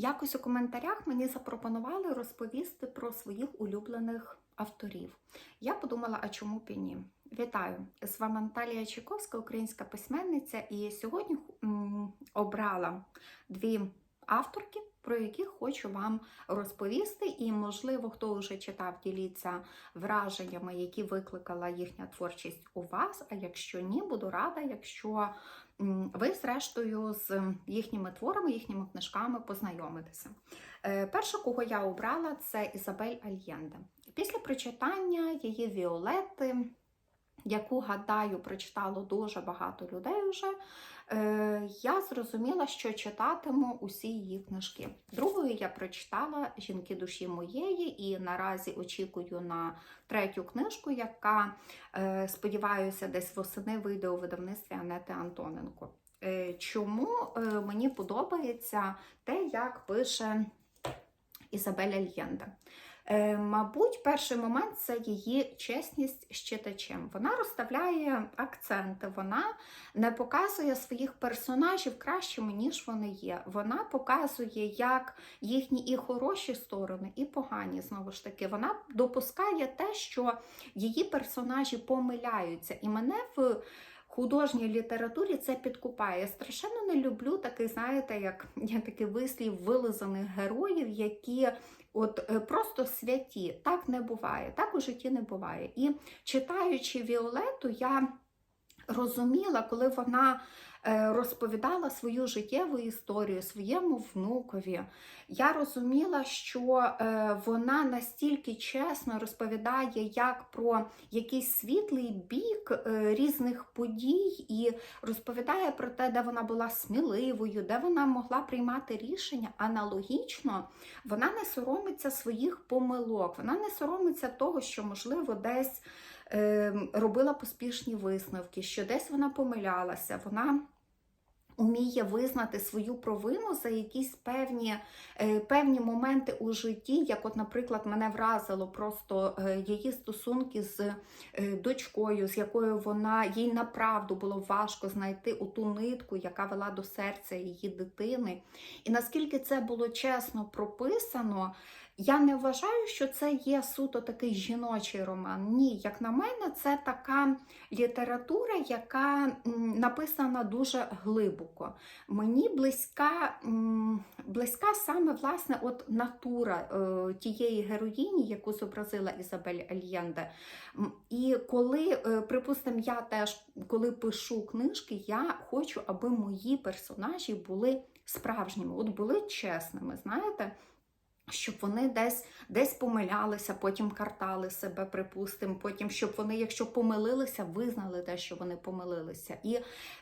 Якось у коментарях мені запропонували розповісти про своїх улюблених авторів. Я подумала, а чому б і ні? Вітаю! З вами Наталія Чайковська, українська письменниця, і сьогодні обрала дві авторки, про яких хочу вам розповісти. І, можливо, хто вже читав, діліться враженнями, які викликала їхня творчість у вас. А якщо ні, буду рада, якщо ви, зрештою, з їхніми творами, їхніми книжками познайомитеся. Е, Перша, кого я обрала, це Ізабель Альєнде. Після прочитання її Віолети, яку, гадаю, прочитало дуже багато людей вже, е, я зрозуміла, що читатиму усі її книжки. Другою я прочитала Жінки душі моєї і наразі очікую на третю книжку, яка, е, сподіваюся, десь восени вийде у видавництві Анети Антоненко. Е, Чому мені подобається те, як пише Ізабель Альєнде? Е, Мабуть, перший момент це її чесність з читачем. Вона розставляє акценти, вона не показує своїх персонажів кращими, ніж вони є. Вона показує як їхні і хороші сторони, і погані. Знову ж таки, вона допускає те, що її персонажі помиляються. І мене в художній літературі це підкупає. Я страшенно не люблю такий, знаєте, як я такий вислів вилизаних героїв, які от е, просто святі. Так не буває, так у житті не буває. І читаючи Віолету, я розуміла, коли вона розповідала свою життєву історію своєму внукові. Я розуміла, що е, вона настільки чесно розповідає як про якийсь світлий бік е, різних подій, і розповідає про те, де вона була сміливою, де вона могла приймати рішення. Аналогічно, вона не соромиться своїх помилок, вона не соромиться того, що, можливо, десь е, робила поспішні висновки, що десь вона помилялася. Вона Уміє визнати свою провину за якісь певні е, певні моменти у житті, як, от, наприклад, мене вразило просто е, її стосунки з е, дочкою, з якою вона їй направду було важко знайти ту нитку, яка вела до серця її дитини. І наскільки це було чесно прописано, я не вважаю, що це є суто такий жіночий роман. Ні, як на мене, це така література, яка написана дуже глибоко. Мені близька, близька саме власне от натура е, тієї героїні, яку зобразила Ізабель Альєнде. І коли, е, припустимо, я теж коли пишу книжки, я хочу, аби мої персонажі були справжніми, от були чесними, знаєте щоб вони десь десь помилялися, потім картали себе, припустимо, потім, щоб вони, якщо помилилися, визнали те, що вони помилилися. І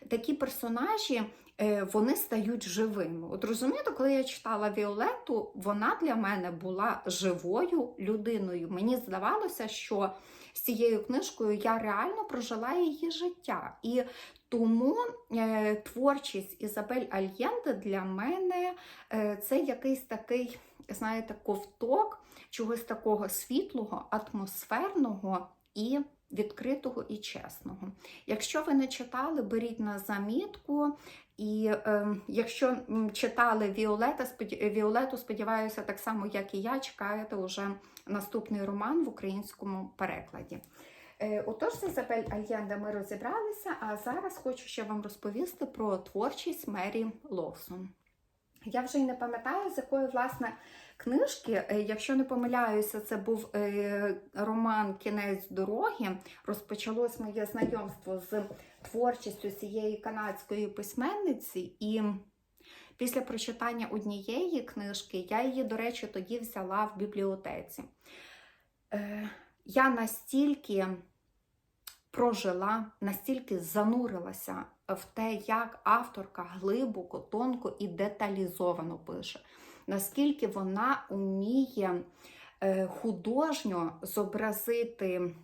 такі персонажі е, вони стають живими. От розумієте, коли я читала Віолету, вона для мене була живою людиною. Мені здавалося, що з цією книжкою я реально прожила її життя. І тому е, творчість Ізабель Альєнде для мене е, це якийсь такий знаєте, ковток чогось такого світлого, атмосферного і відкритого і чесного. Якщо ви не читали, беріть на замітку. І е, якщо читали Віолета. Віолету, сподіваюся, так само, як і я, чекаєте уже наступний роман в українському перекладі. Е, Отож, з Ізабель Альєнда ми розібралися, а зараз хочу ще вам розповісти про творчість Мері Лоусон. Я вже й не пам'ятаю, з якої власне книжки, е, якщо не помиляюся, це був е, роман Кінець дороги. Розпочалось моє знайомство з творчістю цієї канадської письменниці. І після прочитання однієї книжки я її, до речі, тоді взяла в бібліотеці. Е, я настільки прожила, настільки занурилася в те, як авторка глибоко, тонко і деталізовано пише, наскільки вона уміє е, художньо зобразити.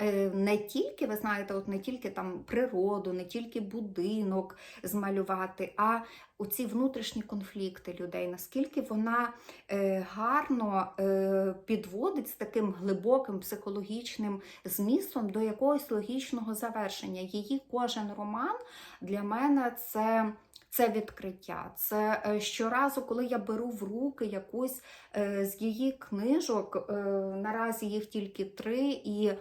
Е, не тільки, ви знаєте, от не тільки там природу, не тільки будинок змалювати, а оці внутрішні конфлікти людей, наскільки вона е, гарно е, підводить з таким глибоким психологічним змістом до якогось логічного завершення. Її кожен роман для мене це це відкриття. Це е, щоразу, коли я беру в руки якусь е, з її книжок, е, наразі їх тільки три, і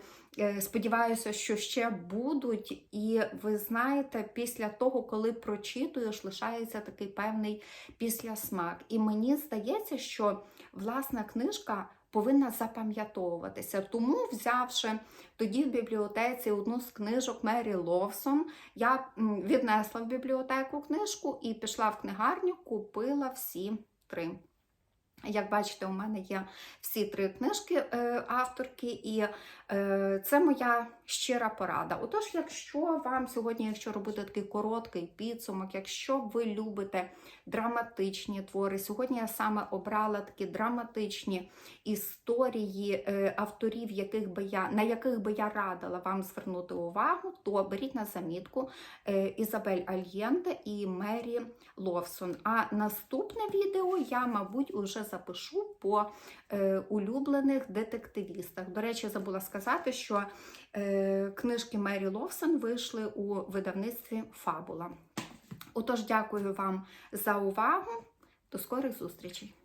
сподіваюся, що ще будуть. І ви знаєте, після того, коли прочитуєш, лишається такий певний післясмак. І мені здається, що власна книжка. Повинна запам'ятовуватися. Тому, взявши тоді в бібліотеці одну з книжок Мері Ловсон, я віднесла в бібліотеку книжку і пішла в книгарню, купила всі три. Як бачите, у мене є всі три книжки е, авторки, і е, це моя щира порада. Отож, якщо вам сьогодні, якщо робити такий короткий підсумок, якщо ви любите драматичні твори, сьогодні я саме обрала такі драматичні історії е, авторів, яких би я, на яких би я радила вам звернути увагу, то беріть на замітку Ізабель Альєнте і Мері Ловсон. А наступне відео я, мабуть, уже запишу по е, улюблених детективістах. До речі, забула сказати, що е, книжки Мері Ловсон вийшли у видавництві Фабула. Отож, дякую вам за увагу. До скорих зустрічей!